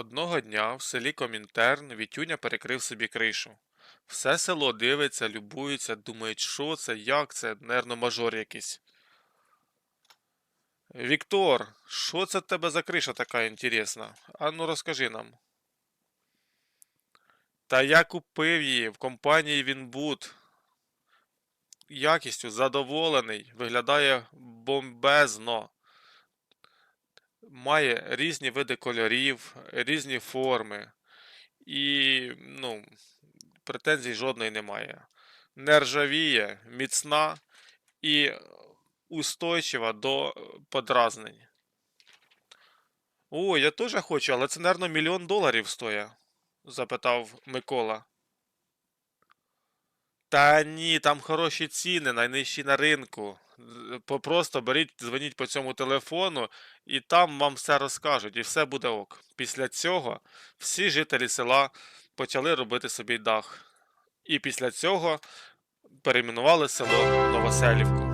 Одного дня в селі Комінтерн Вітюня перекрив собі кришу. Все село дивиться, любується, думають, що це, як це, нервно мажор якийсь. Віктор, що це в тебе за криша така інтересна? А ну розкажи нам. Та я купив її в компанії Вінбуд. Якістю задоволений, виглядає бомбезно. Має різні види кольорів, різні форми. І, ну, претензій жодної немає. Не ржавіє, міцна і устойчива до подразнень. О, я теж хочу, але це, мабуть, мільйон доларів стоїть, запитав Микола. Та ні, там хороші ціни, найнижчі на ринку. Просто беріть, дзвоніть по цьому телефону, і там вам все розкажуть, і все буде ок. Після цього всі жителі села почали робити собі дах. І після цього перейменували село Новоселівку.